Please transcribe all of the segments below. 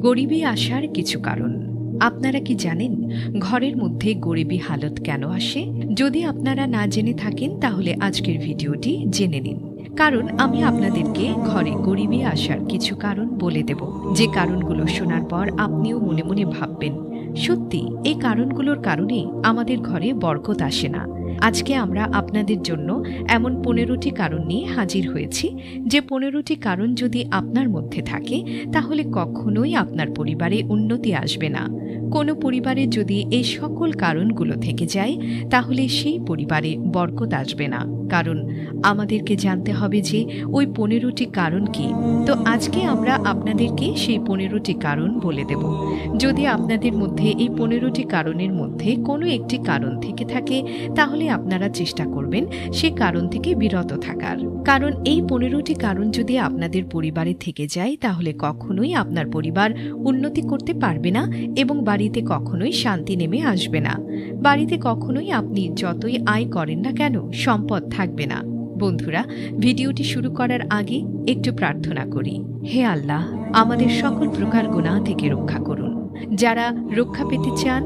গরিবী আসার কিছু কারণ। আপনারা কি জানেন ঘরের মধ্যে গরিবী হালত কেন আসে? যদি আপনারা না জেনে থাকেন, তাহলে আজকের ভিডিওটি জেনে নিন। কারণ আমি আপনাদেরকে ঘরে গরিবী আসার কিছু কারণ বলে দেব। যে কারণগুলো শোনার পর আপনিও মনে মনে ভাববেন, সত্যি, এই কারণগুলোর কারণে আমাদের ঘরে বরকত আসে না। আজকে আমরা আপনাদের জন্য এমন পনেরোটি কারণ নিয়ে হাজির হয়েছি। যে পনেরোটি কারণ যদি আপনার মধ্যে থাকে, তাহলে কখনোই আপনার পরিবারে উন্নতি আসবে না। কোনো পরিবারে যদি এই সকল কারণগুলো থেকে যায়, তাহলে সেই পরিবারে বরকত আসবে না। কারণ আমাদেরকে জানতে হবে যে ওই পনেরোটি কারণ কি। তো আজকে আমরা আপনাদেরকে সেই পনেরোটি কারণ বলে দেব। যদি আপনাদের মধ্যে এই পনেরোটি কারণের মধ্যে কোনো একটি কারণ থেকে থাকে, তাহলে আপনারা চেষ্টা করবেন সে কারণ থেকে বিরত থাকার। কারণ এই পনেরোটি কারণ যদি আপনাদের পরিবারে থেকে যায়, তাহলে কখনোই আপনার পরিবার উন্নতি করতে পারবে না এবং বাড়িতে কখনোই শান্তি নেমে আসবে না। বাড়িতে কখনোই আপনি যতই আয় করেন না কেন, সম্পদ থাকবে না। বন্ধুরা, ভিডিওটি শুরু করার আগে একটু প্রার্থনা করি। হে আল্লাহ, আমাদের সকল প্রকার গুনাহ থেকে রক্ষা করুন। যারা রক্ষা পেতে চান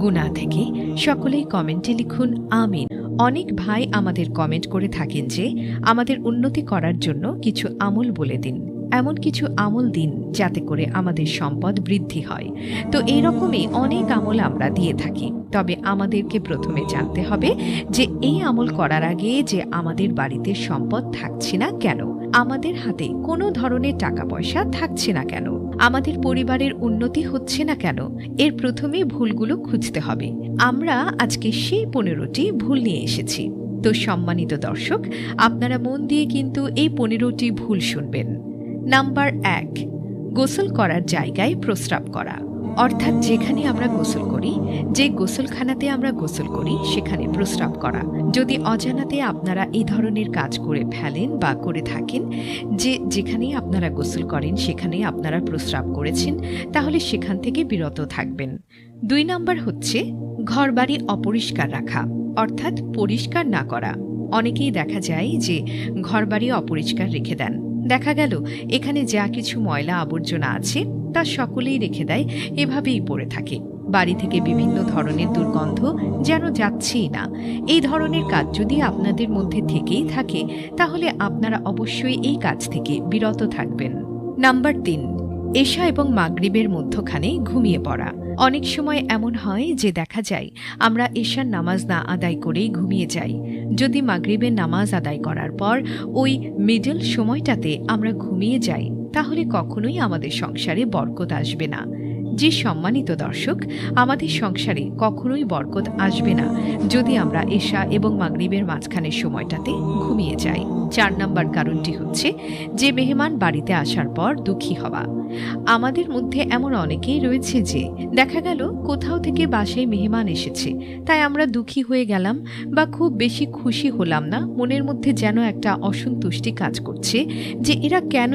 গুনাহ থেকে সকলেই কমেন্টে লিখুন আমিন। অনেক ভাই আমাদের কমেন্ট করে থাকেন যে, আমাদের উন্নতি করার জন্য কিছু আমল বলে দিন। এমন কিছু আমল দিন যাতে করে আমাদের সম্পদ বৃদ্ধি হয়। তো এইরকমই অনেক আমল আমরা দিয়ে থাকি। তবে আমাদেরকে প্রথমে জানতে হবে যে, এই আমল করার আগে যে আমাদের বাড়িতে সম্পদ থাকছে না কেন? আমাদের হাতে কোনো ধরনের টাকা পয়সা থাকছে না কেন? আমাদের পরিবারের উন্নতি হচ্ছে না কেন? এর প্রথমে ভুলগুলো খুঁজতে হবে। আমরা আজকে সেই পনেরোটি ভুল নিয়ে এসেছি। তো সম্মানিত দর্শক, আপনারা মন দিয়ে কিন্তু এই পনেরোটি ভুল শুনবেন। নাম্বার এক, গোসল করার জায়গায় প্রস্রাব করা। অর্থাৎ যেখানে আমরা গোসল করি, যে গোসলখানাতে আমরা গোসল করি, সেখানে প্রস্রাব করা। যদি অজানাতে আপনারা এই ধরনের কাজ করে ফেলেন বা করে থাকেন, যে যেখানেই আপনারা গোসল করেন সেখানে আপনারা প্রস্রাব করেছেন, তাহলে সেখান থেকে বিরত থাকবেন। দুই নম্বর হচ্ছে ঘরবাড়ি অপরিষ্কার রাখা, অর্থাৎ পরিষ্কার না করা। অনেকেই দেখা যায় যে ঘরবাড়ি অপরিষ্কার রেখে দেন। দেখা গেল, এখানে যা কিছু ময়লা আবর্জনা আছে, তা সকলেই রেখে দেয়, এভাবেই পড়ে থাকে। বাড়ি থেকে বিভিন্ন ধরনের দুর্গন্ধ যেন যাচ্ছেই না। এই ধরনের কাজ যদি আপনাদের মধ্যে থেকেই থাকে, তাহলে আপনারা অবশ্যই এই কাজ থেকে বিরত থাকবেন। নাম্বার তিন, এশা এবং মাগরিবের মধ্যখানে ঘুমিয়ে পড়া। অনেক সময় এমন হয় যে দেখা যায়, আমরা এশার নামাজ না আদায় করেই ঘুমিয়ে যাই। যদি মাগরিবের নামাজ আদায় করার পর ওই মিডল সময়টাতে আমরা ঘুমিয়ে যাই, তাহলে কখনোই আমাদের সংসারে বরকত আসবে না। যে সম্মানিত দর্শক, আমাদের সংসারে কখনোই বরকত আসবে না যদি আমরা এশা এবং মাগরিবের মাঝখানের সময়টাতে ঘুমিয়ে যাই। চার নাম্বার কারণটি হচ্ছে যে মেহমান বাড়িতে আসার পর দুঃখী হওয়া। আমাদের মধ্যে এমন অনেকেই রয়েছে যে দেখা গেল কোথাও থেকে বাসায় মেহমান এসেছে, তাই আমরা দুঃখী হয়ে গেলাম বা খুব বেশি খুশি হলাম না। মনের মধ্যে যেন একটা অসন্তুষ্টি কাজ করছে যে এরা কেন